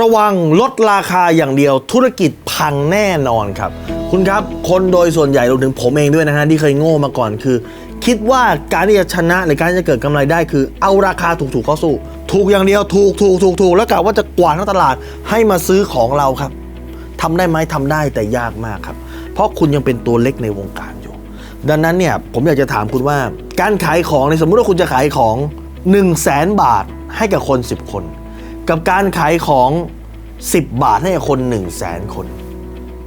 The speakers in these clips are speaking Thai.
ระวังลดราคาอย่างเดียวธุรกิจพังแน่นอนครับ คุณครับ คนโดยส่วนใหญ่รวมถึงผมเองด้วยนะฮะที่เคยโง่มาก่อนคือ คิดว่าการที่จะชนะหรือการที่จะเกิดกำไรได้คือ เอาราคาถูกๆเข้าสู้ ถูกอย่างเดียวถูกถูกถูกถูกแล้วกะว่าจะกวาดทั้งตลาดให้มาซื้อของเราครับทำได้ไหมทำได้แต่ยากมากครับ เพราะคุณยังเป็นตัวเล็กในวงการอยู่ ดังนั้นเนี่ยผมอยากจะถามคุณว่า การขายของในสมมุติว่าคุณจะขายของ 1 0 0 0 0แสนบาทให้กับคน 10 คน กับการขายของ 10 บาทให้คน 1 0 0 0 0แสนคน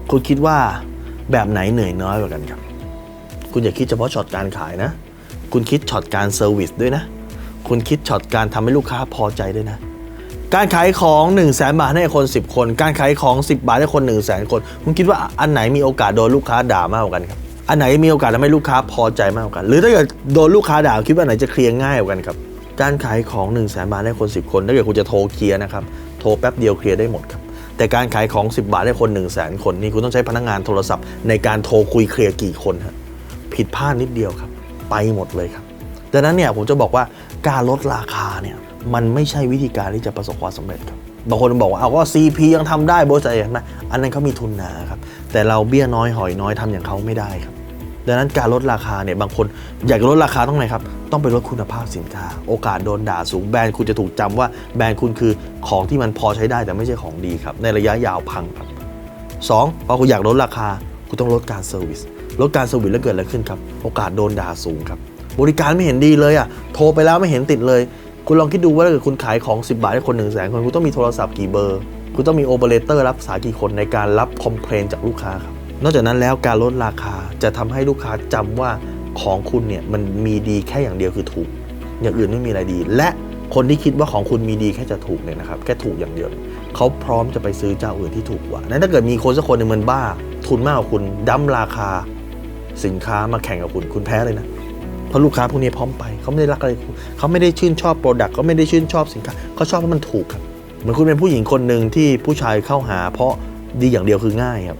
คุณคิดว่าแบบไหนเหนื่อยน้อยกว่ากันครับ คุณอย่าคิดเฉพาะช็อตการขายนะ คุณคิดช็อตการเซอร์วิสด้วยนะ คุณคิดช็อตการทำให้ลูกค้าพอใจด้วยนะ การขายของ 1 0 0 0 0แสนบาทให้คน 10 คน การขายของ 10 บาทให้คน 1 0 0 0 0แสนคน คุณคิดว่าอันไหนมีโอกาสโดนลูกค้าด่ามากกว่ากันครับ อันไหนมีโอกาสทำให้ลูกค้าพอใจมากกว่ากัน หรือถ้าเกิดโดนลูกค้าด่าคิดว่าไหนจะเคลียร์ง่ายกว่ากันครับ การขายของ1 0 0 0 0แสนบาทให้คน 10 คนถ้าเกิดคุณจะโทรเคลียร์นะครับ โทรแป๊บเดียวเคลียร์ได้หมดครับ แต่การขายของ 10 บาทให้คน1 0 0 0 0แสนคนนี่คุณต้องใช้พนักงานโทรศัพท์ในการโทรคุยเคลียร์กี่คนฮะผิดพลาดนิดเดียวครับ ไปหมดเลยครับดังนั้นเนี่ยผมจะบอกว่าการลดราคาเนี่ยมันไม่ใช่วิธีการที่จะประสบความสำเร็จครับบางคนบอกว่าเอาก็ CP ยังทำได้บริษัทอย่างนั้นอันนั้นเขามีทุนหนาครับแต่เราเบี้ยน้อยหอยน้อยทำอย่างเขาไม่ได้ครับ ดังนั้นการลดราคาเนี่ยบางคนอยากลดราคาต้องไงครับ ต้องไปลดคุณภาพสินค้า โอกาสโดนด่าสูงแบรนด์คุณจะถูกจำว่าแบรนด์คุณคือของที่มันพอใช้ได้แต่ไม่ใช่ของดีครับ ในระยะยาวพังครับสองพอคุณอยากลดราคาคุณต้องลดการเซอร์วิสลดการเซอร์วิสแล้วเกิดอะไรขึ้นครับ โอกาสโดนด่าสูงครับ บริการไม่เห็นดีเลยอะโทรไปแล้วไม่เห็นติดเลย คุณลองคิดดูว่าถ้าเกิดคุณขายของ 10 บาทให้คน1นึ่งแสนคนคุณต้องมีโทรศัพท์กี่เบอร์ คุณต้องมีโอเปอเรเตอร์รับสายกี่คนในการรับคอมเพลนจากลูกค้าครับ นอกจากนั้นแล้วการลดราคาจะทำให้ลูกค้าจำว่าของคุณเนี่ยมันมีดีแค่อย่างเดียวคือถูก อย่างอื่นไม่มีอะไรดี และคนที่คิดว่าของคุณมีดีแค่จะถูกเนี่ยนะครับแค่ถูกอย่างเดียวเขาพร้อมจะไปซื้อเจ้าอื่นที่ถูกกว่านั้นถ้าเกิดมีคนสักคนหนึ่งมันบ้า ทุนมากกว่าคุณดั้มราคา สินค้ามาแข่งกับคุณคุณแพ้เลยนะเพราะลูกค้าพวกนี้พร้อมไปเขาไม่ได้รักอะไรคุณเขาไม่ได้ชื่นชอบโปรดักต์เขาไม่ได้ชื่นชอบสินค้าเขาชอบเพราะมันถูกครับเหมือนคุณเป็นผู้หญิงคนหนึ่งที่ผู้ชายเข้าหา เพราะดีอย่างเดียวคือง่ายครับ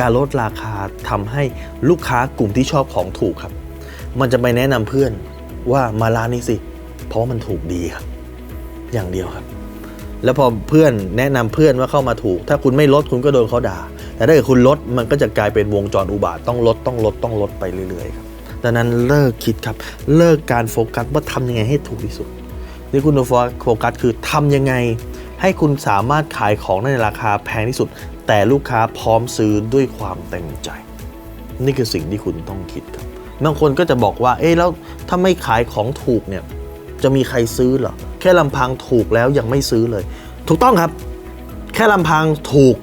การลดราคาทำให้ลูกค้ากลุ่มที่ชอบของถูกครับ มันจะไปแนะนำเพื่อนว่ามาร้านนี้สิ เพราะมันถูกดีครับ อย่างเดียวครับ แล้วพอเพื่อนแนะนำเพื่อนว่าเข้ามาถูก ถ้าคุณไม่ลดคุณก็โดนเขาด่า แต่ถ้าเกิดคุณลดมันก็จะกลายเป็นวงจรอุบาทต้องลดต้องลดต้องลดไปเรื่อยๆครับดังนั้นเลิกคิดครับ เลิกการโฟกัสว่าทำยังไงให้ถูกที่สุดที่คุณโฟกัสคือทำยังไงให้คุณสามารถขายของได้ในราคาแพงที่สุด แต่ลูกค้าพร้อมซื้อด้วยความเต็มใจ นี่คือสิ่งที่คุณต้องคิดครับบางคนก็จะบอกว่า เอ๊ะแล้วถ้าไม่ขายของถูกเนี่ยจะมีใครซื้อเหรอแค่ลำพังถูกแล้วยังไม่ซื้อเลย ถูกต้องครับ แค่ลำพังถูก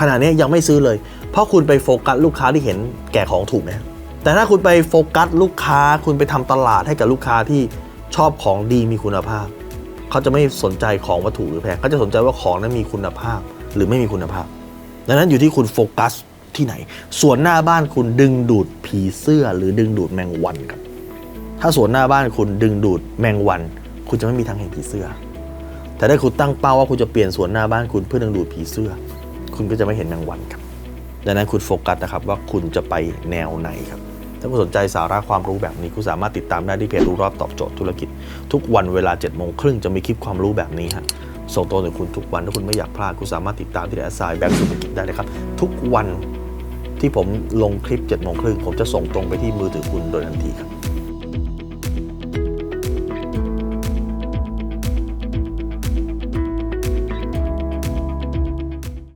ขนาดนี้ยังไม่ซื้อเลย เพราะคุณไปโฟกัสลูกค้าที่เห็นแก่ของถูกนะแต่ถ้าคุณไปโฟกัสลูกค้า คุณไปทำตลาดให้กับลูกค้าที่ชอบของดีมีคุณภาพ เขาจะไม่สนใจของวัตถุหรือแพงเขาจะสนใจว่าของนั้นมีคุณภาพหรือไม่มีคุณภาพ ดังนั้นอยู่ที่คุณโฟกัสที่ไหน ส่วนหน้าบ้านคุณดึงดูดผีเสื้อหรือดึงดูดแมงวันครับ ถ้าสวนหน้าบ้านคุณดึงดูดแมงวัน คุณจะไม่มีทางเห็นผีเสื้อ แต่ถ้าคุณตั้งเป้าว่าคุณจะเปลี่ยนสวนหน้าบ้านคุณเพื่อดึงดูดผีเสื้อ คุณก็จะไม่เห็นแมงวันครับ ดังนั้นคุณโฟกัสนะครับว่าคุณจะไปแนวไหนครับถ้าคุณสนใจสาระความรู้แบบนี้คุณสามารถติดตามได้ที่เพจรู้รอบตอบโจทย์ธุรกิจ ทุกวันเวลา7จ็ดโมงครึ่งจะมีคลิปความรู้แบบนี้ฮะ ส่งตรงถึงคุณทุกวัน ถ้าคุณไม่อยากพลาด คุณสามารถติดตามที่แอสไซแบงก์ธุรกิจได้เลยครับ ทุกวันที่ผมลงคลิป7จ็ดโมงครึ่งผมจะส่งตรงไปที่มือถือคุณโดยทันทีครับ